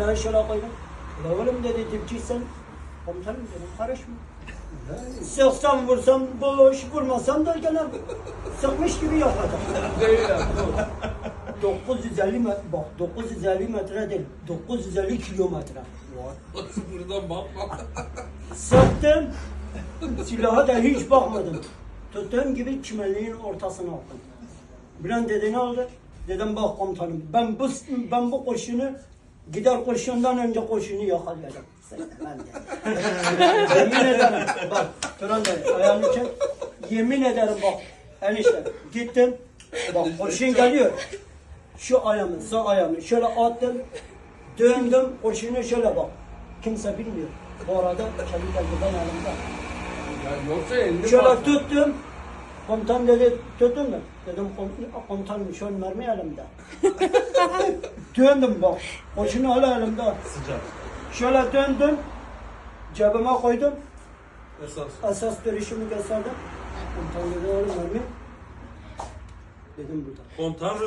silahı şöyle koydum. La oğlum dedi dipçiysen komutanım dedim karışma. Sıksam vursam boş, vurmasam da gene sıkmış gibi yapacağım. Değil ya. 950 metre, bak 950 metre değil, 950 kilometre. Buradan bakma. Sıktım, silaha da hiç bakmadım. Tuttuğum gibi çimenliğin ortasına attım. Bilen dedi ne oldu? Dedim bak komutanım, ben bu ben bu kurşunu gider kurşundan önce kurşunu de. Yemin ederim bak Turan Bey ayağını çek. Yemin ederim bak enişte gittim. Bak kurşun geliyor. Şu ayağımı sağ ayağımı şöyle attım. Döndüm kurşunu şöyle bak. Kimse bilmiyor. Bu arada kendi ben elimde. Ya yoksa elini Şöyle tuttum. Komutan dedi tuttun mu? Dedim "Kom- komutanım şu an mermi elimde. Döndüm bak. Kurşunu hala elimde. Sıcak. Şöyle döndüm. Cebime koydum. Esas. Esas duruşumu gösterdim. Komutan dedi oğlum mermi. Dedim burada. Komutan